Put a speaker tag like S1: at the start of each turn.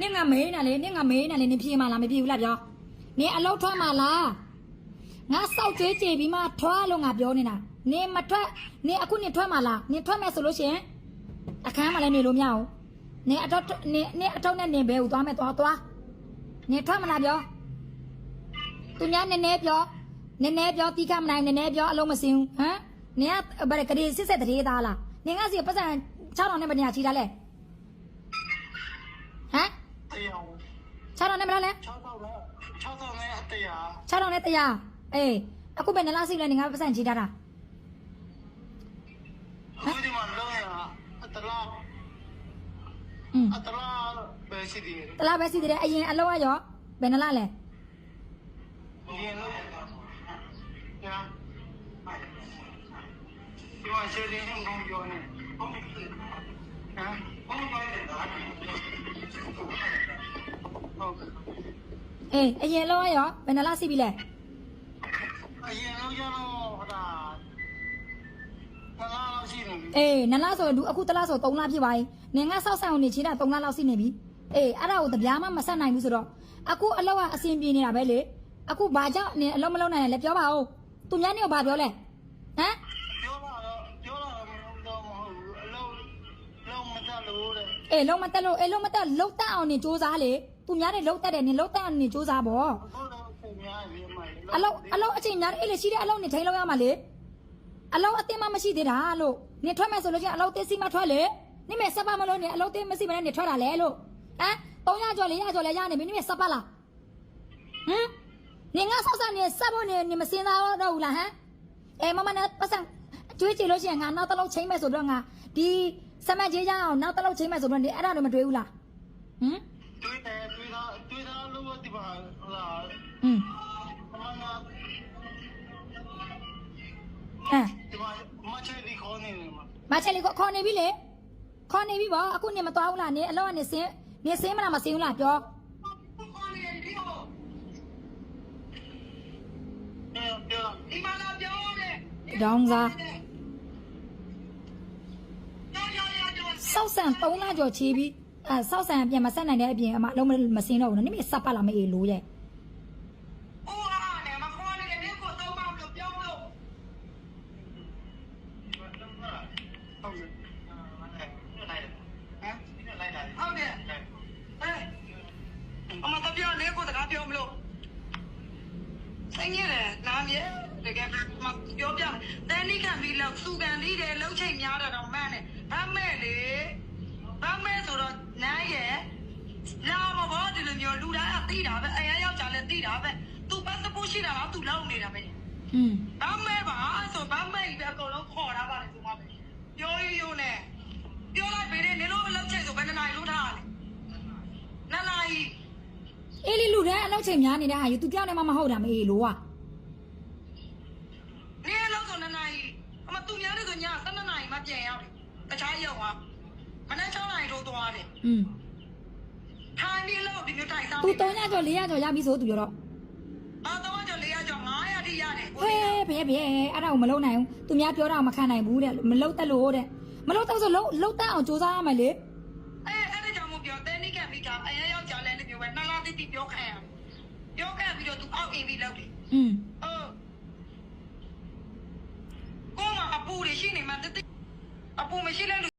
S1: နင့်ငါမေးနေလေနင့်ငါမေးနေလေနင်ပြေးမလားမပြေးဘူးလားပြောနင်အလောက်ထွက်မလားငါစောက်ကျွေးကြည့်ပြီးမှထွက်လို့ငါပြောနေတာနင်မထွက်နင်အခုနင်ထွက်မလားနင်ထွက်မယ်ဆိုလို့ရှရင်အခန်းမှာလည်းနေလို့မရဘူးနင်အတော့နင်နင်အတော့နဲ့နင်ဘဲကိုသွားမယ်သွားသွားနင်ထွက်မလားပြောသူများနည်းနည်းပြောနည်းနည်းပြောတီးခမနိုင်နည်းနည်းပြောအလုံးမစင်းဘူးဟမ်နင်ကဗရကလေးစစ်စစ်တရေသားလားနင်ကစီပတ်စံ6000နဲ့ဘယ်နေရာချီတာလဲဟမ်
S2: တရား
S1: 6000နဲ့ဘယ်လားလဲ
S2: 6000နဲ့6000နဲ့အတရား
S1: 6000နဲ့100အေးအခုပဲနလားစီလဲနေငါပတ်စံချီတာတာ
S2: အခုဒီမှာလုံးရအတလား
S1: อืม
S2: အတလားပဲရှိသေးတယ်
S1: တလားပဲစီတယ်အရင်အလောက်ရရောဘယ်နလားလဲ
S2: ဒီလုံးညာဒီမှာရှယ်ရင်းကောင်းပြောနေဟမ်ဘာမှမလုပ်တာဟုတ်ကဲ့
S1: အေးအရင်လောက်ရရောဘယ်နလားစီပြီလဲ
S2: အရင်လုံးရတော့ဟတာဘာလို့ရှိနေပြီ
S1: အေးနလားဆိုလူအခုတလားဆို3လဖြစ်ပါပြီနင်ကစောက်ဆန်အောင်နေချီတာ3လလောက်စီနေပြီအေးအဲ့ဒါကိုတပြားမှမဆက်နိုင်ဘူးဆိုတော့အခုအလောက်ကအဆင်ပြေနေတာပဲလေအခုဘာကြောင့်နင်အလောက်မလောက်နိုင်လဲပြောပါဦးသူများနေကိုဘာပြောလဲဟမ် အေးလုံးမတက်လို့အေးလုံးမတက်လုံးတက်အောင်နေစူးစမ်းလေသူများနေလုံးတက်တယ်နင်လုံးတက်အောင်နေစူးစမ်းပေါ့
S2: ဟုတ်တော့ပုံများရေးမှ
S1: အလောက်အလောက်အချိန်များတယ်အေးလေရှိတဲ့အလောက်နေထိန်လောက်ရမှာလေအလောက်အတင်းမှမရှိသေးတာလို့နင်ထွက်မယ်ဆိုလို့ချင်းအလောက်တင်းစီမထွက်လေနင်မဲ့စပ်ပါမလို့နင်အလောက်တင်းမရှိမနဲ့နင်ထွက်တာလေလို့ဟမ်300ကျော်400ကျော်လဲရနေပြီနင်မဲ့စပ်ပါလားဟမ်နင်ငါဆောက်စားနေစပ်ဖို့နေနင်မစင်းသားတော့ဘူးလားဟမ်အဲမမနဲ့ပတ်စံ ကျွေးကြည့်လို့ရှိရင်ငါနောက်တစ်လုံးချိန်မဲ့ဆိုတော့ငါဒီစမတ်ကြီးကြအောင်နောက်တစ်လုံးချိန်မဲ့ဆိုတော့နင်အဲ့ဒါတော့မတွေ့ဘူးလားဟမ်
S2: တွေးတယ်တွေးတာတွေးတာလို့ဒီပါလာ
S1: อืม
S2: မမနာ
S1: အဲ
S2: ဒီမှာမချေဒီခေါနေနေမှာ
S1: မချက်လေးကိုခေါ်နေပြီလေခေါ်နေပြီပေါ့အခုနေမသွားဘူးလားနေအလောက်ကနေစင်းနေစင်းမလားမစင်းဘူးလားပြော
S2: ခေါနေဒီဟောအဲပြော
S3: ဒီမှာလာပြောတယ်
S1: ဒေါင်းစား
S3: ကြောက်ကြောက်ရ ကြောက်
S1: စောက်ဆန်3လကျော်ချီးပြီးအဲစောက်ဆန်ပြန်မဆက်နိုင်တဲ့အပြင်အမအလုံးမစင်းတော့ဘူးနော်နိမစပ်ပတ်လာမအေးလို့ရဲ့
S3: ဦးအားနဲ့မခေါ်နေတယ်ဒီကိုသုံးပါလို့ပြောလို့
S2: ဟုတ်ကဲ့လိုက်ဟမ်လိုက်တာ
S3: ဟုတ်တယ်အဲအမတပြလေးကိုတကားပြောမလို့စိတ်ညစ်တယ်နားမြဲတကယ်မပြောပြတန်းနိခံပြီးလောက်စုကန်ပြီးတယ်လှုပ်ချိန်များတော့တော့မှန်းတယ်ဗမ်းမဲ့လေ ဗမ်းမဲ့ဆိုတော့နားရဲ့လာမဘောဒီလိုမျိုးလူတိုင်းကသိတာပဲအရင်ယောက်ျားလည်းသိတာပဲသူပတ်စပို့ရှိတာကသူလောက်နေတာပဲ
S1: อืม
S3: ဘာမဲပါအဲ့ဆိုဘာမဲကြီးပဲအကုန်လုံးခေါ်တာပါလေသူမပဲပြောရရုံနဲ့ပြောလိုက်ပေးတယ်နေလို့မလုပ်ချင်ဆိုဘယ်နှစ်နာရီလို့ထားရလဲနှစ်နာရီ
S1: အေးလေးလူတဲ့အလောက်ချိန်များနေတဲ့ဟာယူသူပြောင်းနေမှမဟုတ်တာမအေးလို့อ่ะ
S3: နေလောက်ဆိုနှစ်နာရီအမသူများနေဆိုည7နာရီမှပြန်ရောက်တယ်တခြားရောက်သွား မနေ့6နာရီထိုးသွားတယ်
S1: อืม
S3: ထိုင်ပြီးလို့ဒီမျိုးတိုင်စား
S1: သူ300ကျော်400ကျော်ရပြီဆိုသူပြောတော့
S3: အာတော့ကျော်400ကျော်900တိရတယ်
S1: ဟဲ့ဘယ်ဘယ်အဲ့ဒါကိုမလုံးနိုင်ဘူးသူများပြောတာကိုမခံနိုင်ဘူးတဲ့မလုံးတက်လို့တဲ့မလုံးတက်ဆိုလုံးလုံးတက်အောင်စူးစမ်းရမယ်လေ
S3: အဲအဲ့ဒါကြောင့်မို့ပြောတဲနိကမိတာအရင်ရောက်ကြလဲနေမျိုးပဲနှစ်လားတိတိပြောခံရပြောခံပြီးတော့သူအောက်အင်းပြီးလောက်တယ်
S1: อืม
S3: ဟုတ်ကိုမအပူတွေရှိနေမှတတိအပူမရှိလဲလူ